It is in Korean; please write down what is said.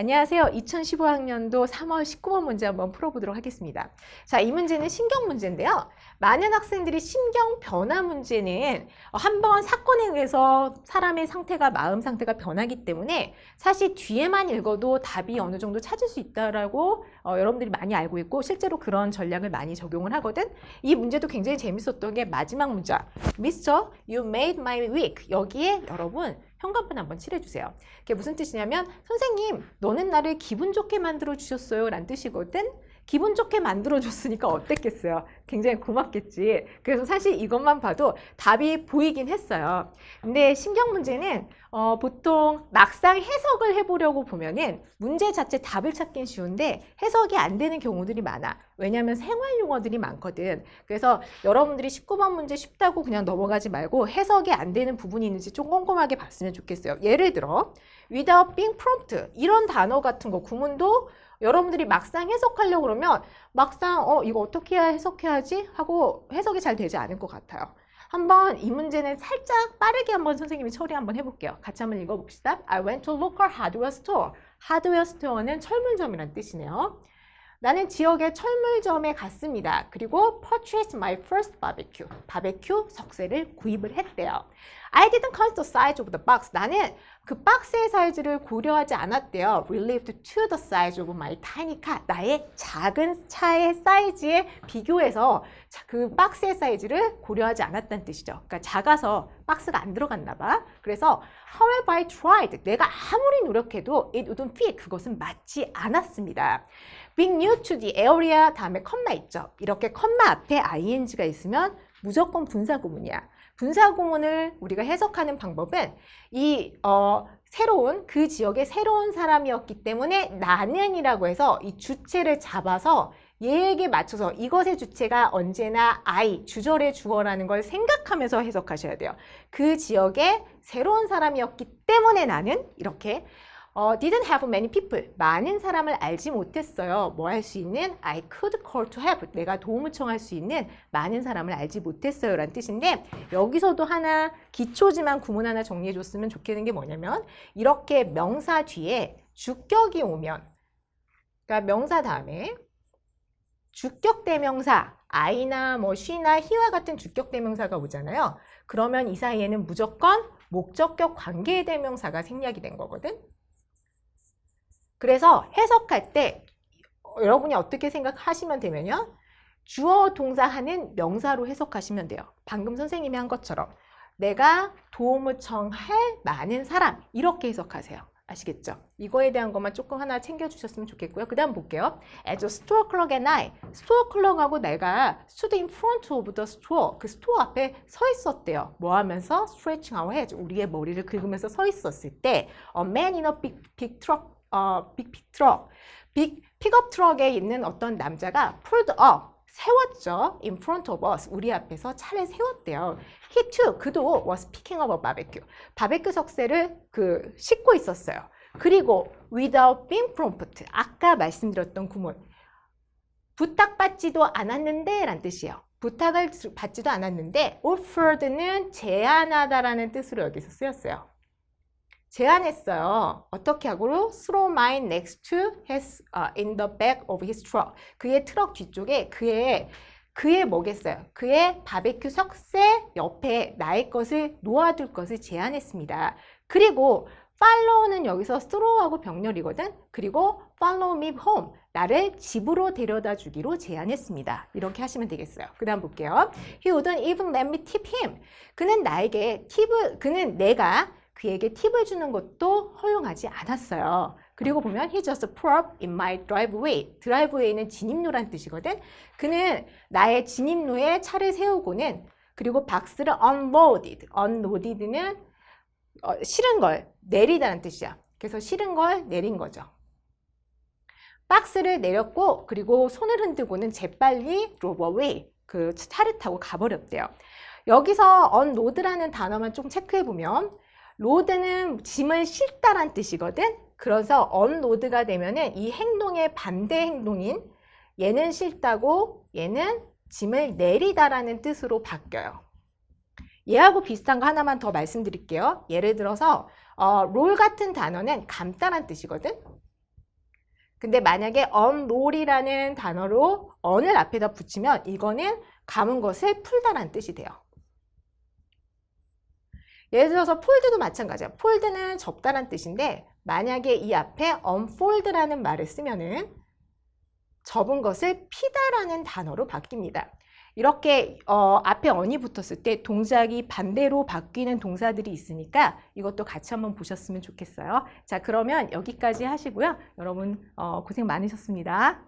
안녕하세요. 2015학년도 3월 19번 문제 한번 풀어보도록 하겠습니다. 자, 이 문제는 신경 문제인데요. 많은 학생들이 신경 변화 문제는 한번 사건에 의해서 사람의 상태가, 마음 상태가 변하기 때문에 사실 뒤에만 읽어도 답이 어느 정도 찾을 수 있다라고 어, 여러분들이 많이 알고 있고 실제로 그런 전략을 많이 적용을 하거든. 이 문제도 굉장히 재밌었던 게 마지막 문자. Mr. You made my week. 여기에 여러분 현관문 한번 칠해주세요. 그게 무슨 뜻이냐면 선생님 너는 나를 기분 좋게 만들어 주셨어요 라는 뜻이거든. 기분 좋게 만들어줬으니까 어땠겠어요? 굉장히 고맙겠지. 그래서 사실 이것만 봐도 답이 보이긴 했어요. 근데 신경 문제는 어, 보통 막상 해석을 해보려고 보면은 문제 자체 답을 찾긴 쉬운데 해석이 안 되는 경우들이 많아. 왜냐하면 생활 용어들이 많거든. 그래서 여러분들이 19번 문제 쉽다고 그냥 넘어가지 말고 해석이 안 되는 부분이 있는지 좀 꼼꼼하게 봤으면 좋겠어요. 예를 들어 without being prompt 이런 단어 같은 거 구문도 여러분들이 막상 해석하려고 그러면 막상 어 이거 어떻게 해야 해석해야지 하고 해석이 잘 되지 않을 것 같아요. 한번 이 문제는 살짝 빠르게 한번 선생님이 처리 한번 해볼게요. 같이 한번 읽어봅시다. I went to local hardware store. 하드웨어 스토어는 철물점이란 뜻이네요. 나는 지역의 철물점에 갔습니다. 그리고 purchased my first barbecue. 바베큐 석쇠를 구입을 했대요. I didn't the size of the box. 나는 그 박스의 사이즈를 고려하지 않았대요. Relative to the size of my tiny car. 나의 작은 차의 사이즈에 비교해서 그 박스의 사이즈를 고려하지 않았다는 뜻이죠. 그러니까 작아서 박스가 안 들어갔나 봐. 그래서 however I tried. 내가 아무리 노력해도 it wouldn't fit. 그것은 맞지 않았습니다. being new to the area 다음에 컴마 있죠. 이렇게 컴마 앞에 ing가 있으면 무조건 분사 구문이야. 분사 구문을 우리가 해석하는 방법은 이 어, 새로운 그 지역의 새로운 사람이었기 때문에 나는이라고 해서 이 주체를 잡아서 얘에게 맞춰서 이것의 주체가 언제나 I, 주절의 주어라는 걸 생각하면서 해석하셔야 돼요. 그 지역의 새로운 사람이었기 때문에 나는 이렇게 어, didn't have many people. 많은 사람을 알지 못했어요. 뭐 할 수 있는 I could call to help. 내가 도움을 청할 수 있는 많은 사람을 알지 못했어요. 라는 뜻인데 여기서도 하나 기초지만 구문 하나 정리해 줬으면 좋겠는 게 뭐냐면 이렇게 명사 뒤에 주격이 오면 그러니까 명사 다음에 주격 대명사 I나 뭐 she나 he와 같은 주격 대명사가 오잖아요. 그러면 이 사이에는 무조건 목적격 관계 대명사가 생략이 된 거거든. 그래서 해석할 때 여러분이 어떻게 생각하시면 되면요. 주어 동사하는 명사로 해석하시면 돼요. 방금 선생님이 한 것처럼 내가 도움을 청할 많은 사람 이렇게 해석하세요. 아시겠죠? 이거에 대한 것만 조금 하나 챙겨주셨으면 좋겠고요. 그 다음 볼게요. As a store clerk at night. store clerk하고 내가 stood in front of the store. 그 스토어 앞에 서 있었대요. 뭐 하면서? stretching our heads. 우리의 머리를 긁으면서 서 있었을 때 a man in a big, big truck 어, 빅픽 트럭, 빅 픽업 트럭에 있는 어떤 남자가 pulled up, 세웠죠. in front of us, 우리 앞에서 차를 세웠대요. He too, 그도 was picking up a barbecue. 바베큐 석쇠를 그 싣고 있었어요. 그리고 without being prompt, 아까 말씀드렸던 구문. 부탁받지도 않았는데 라는 뜻이에요. 부탁을 받지도 않았는데 offered는 제안하다라는 뜻으로 여기서 쓰였어요. 제안했어요. 어떻게 하고로 throw mine next to his uh, in the back of his truck. 그의 트럭 뒤쪽에 그의 그의 뭐겠어요? 그의 바베큐 석쇠 옆에 나의 것을 놓아둘 것을 제안했습니다. 그리고 follow는 여기서 throw하고 병렬이거든. 그리고 follow me home. 나를 집으로 데려다 주기로 제안했습니다. 이렇게 하시면 되겠어요. 그 다음 볼게요. He wouldn't even let me tip him. 그는 나에게 팁을, 그는 내가 그에게 팁을 주는 것도 허용하지 않았어요. 그리고 보면 he just pulled up in my driveway. 드라이브웨이는 진입로란 뜻이거든. 그는 나의 진입로에 차를 세우고는 그리고 박스를 unloaded. unloaded는 어, 실은 걸 내리다는 뜻이야. 그래서 실은 걸 내린 거죠. 박스를 내렸고 그리고 손을 흔들고는 재빨리 drove away. 그 차를 타고 가버렸대요. 여기서 unload라는 단어만 좀 체크해 보면 로드는 짐을 싣다란 뜻이거든. 그래서 언로드가 되면은 이 행동의 반대 행동인 얘는 싣다고 얘는 짐을 내리다라는 뜻으로 바뀌어요. 얘하고 비슷한 거 하나만 더 말씀드릴게요. 예를 들어서 어, 롤 같은 단어는 감다란 뜻이거든. 근데 만약에 unroll이라는 단어로 on을 앞에다 붙이면 이거는 감은 것을 풀다라는 뜻이 돼요. 예를 들어서 fold도 마찬가지야. fold는 접다란 뜻인데 만약에 이 앞에 unfold라는 말을 쓰면은 접은 것을 피다라는 단어로 바뀝니다. 이렇게 어, 앞에 on이 붙었을 때 동작이 반대로 바뀌는 동사들이 있으니까 이것도 같이 한번 보셨으면 좋겠어요. 자, 그러면 여기까지 하시고요. 여러분 어, 고생 많으셨습니다.